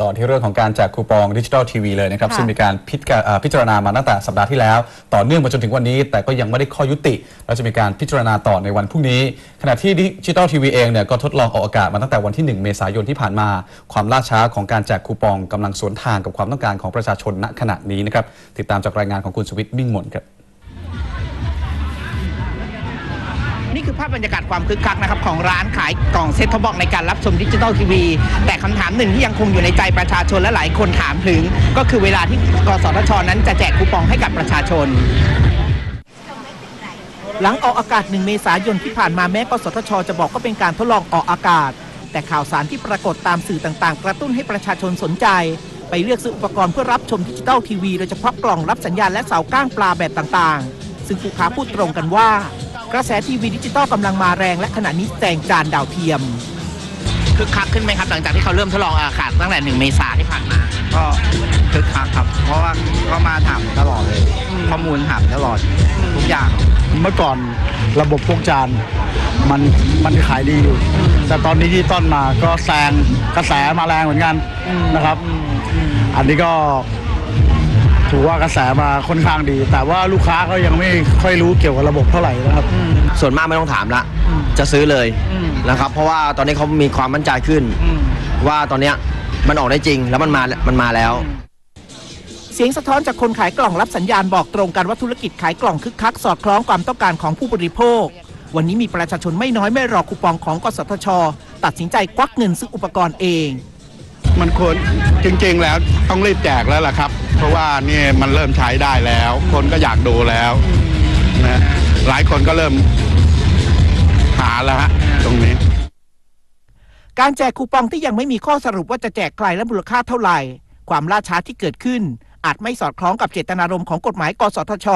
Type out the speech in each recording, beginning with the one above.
ต่อที่เรื่องของการแจกคูปองดิจิทัลทีวีเลยนะครับค่ะซึ่งมีการพิจารณาอ่าพิจารณามาตั้งแต่สัปดาห์ที่แล้ว ต่อเนื่องมาจนถึงวันนี้ แต่ก็ยังไม่ได้ข้อยุติเราจะมีการพิจารณาต่อในวันพรุ่งนี้ ขณะที่ดิจิทัลทีวีเองเนี่ยก็ทดลองออกอากาศมาตั้งแต่วันที่ 1 เมษายนที่ผ่านมา ความล่าช้าของการแจกคูปองกำลังสวนทางกับความต้องการของประชาชนณขณะนี้นะครับติดตามจากรายงานของคุณสวิทย์มิ่งมนครับ นี่คือภาพบรรยากาศความคึกคักนะครับของร้านขายกล่องเซ็ตท็อปบอกในการรับชมดิจิทัลทีวี แต่คำถามหนึ่งที่ยังคงอยู่ในใจประชาชนและหลายคนถามถึง ก็คือเวลาที่กสทชนั้นจะแจกคูปองให้กับประชาชนหลังออกอากาศ 1 เมษายนที่ผ่านมาแม้กสทช จะบอกก็เป็นการทดลองออกอากาศ แต่ข่าวสารที่ปรากฏตามสื่อต่างๆ กระตุ้นให้ประชาชนสนใจ ไปเลือกซื้ออุปกรณ์เพื่อรับชมดิจิทัลทีวีโดยเฉพาะกล่องรับสัญญาณและเสาก้างปลาแบบต่างๆ ซึ่งผู้ค้าพูดตรงกันว่า กระแสทีวีดิจิตอลกำลังมาแรงและขณะนี้แซงจานดาวเทียม คึกคักขึ้นไหมครับ หลังจากที่เขาเริ่มทดลองอากาศตั้งแต่1เมษาที่ผ่านมา ก็คึกคักครับ เพราะว่าก็มาถามตลอดเลยข้อมูลถามตลอดทุกอย่างเมื่อก่อนระบบพวกจานมันมันขายดีอยู่ แต่ตอนนี้ที่ต้นมาก็แซงกระแสมาแรงเหมือนกันนะครับ อันนี้ก็ ถือว่ากระแสมาค่อนข้างดี แต่ว่าลูกค้าก็ยังไม่ค่อยรู้เกี่ยวกับระบบเท่าไหร่นะครับ ส่วนมากไม่ต้องถามละ จะซื้อเลยอืมนะครับ เพราะว่าตอนนี้เขามีความมั่นใจขึ้น ว่าตอนเนี้ยมันออกได้จริงแล้วมันมามันมาแล้ว เสียงสะท้อนจากคนขายกล่องรับสัญญาณบอกตรงกันว่าธุรกิจขายกล่องคึกคักสอดคล้องความต้องการของผู้บริโภค วันนี้มีประชาชนไม่น้อยไม่รอคูปองของกสทช ตัดสินใจควักเงินซื้ออุปกรณ์เอง มันควรจริงๆแล้วต้องรีบแจกแล้วล่ะครับ เพราะว่านี่มันเริ่มใช้ได้แล้ว คนก็อยากดูแล้วนะหลายคนก็เริ่มหาแล้วฮะตรงนี้ การแจกคูปองที่ยังไม่มีข้อสรุปว่าจะแจกใครและมูลค่าเท่าไหร่ ความล่าช้าที่เกิดขึ้น อาจไม่สอดคล้องกับเจตนารมณ์ของกฎหมายกสทช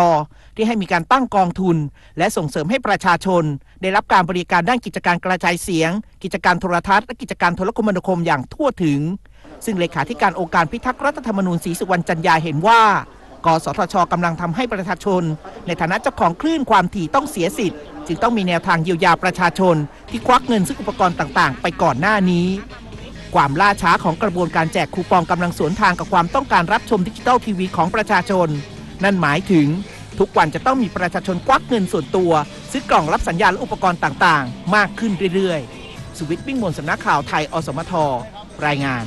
ที่ให้มีการตั้งกองทุน และส่งเสริมให้ประชาชน ได้รับการบริการด้านกิจการกระจายเสียง กิจการโทรทัศน์และกิจการโทรคมนาคมอย่างทั่วถึง ซึ่งเลขาธิการองค์การพิทักษ์รัฐธรรมนูญศรีสุวรรณจันยาเห็นว่ากสทชกำลังทำให้ประชาชน ในฐานะเจ้าของคลื่นความถี่ต้องเสียสิทธิ์ จึงต้องมีแนวทางเยียวยาประชาชน ที่ควักเงินซื้ออุปกรณ์ต่างๆ ไปก่อนหน้านี้ ความล่าช้าของกระบวนการแจกคูปองกำลังสวนทางกับความต้องการรับชมดิจิทัลทีวีของประชาชน นั่นหมายถึง ทุกวันจะต้องมีประชาชนควักเงินส่วนตัว ซื้อกล่องรับสัญญาณและอุปกรณ์ต่างๆ มากขึ้นเรื่อยๆ สุวิทย์วิ่งมนสำนักข่าวไทยอสมทรายงาน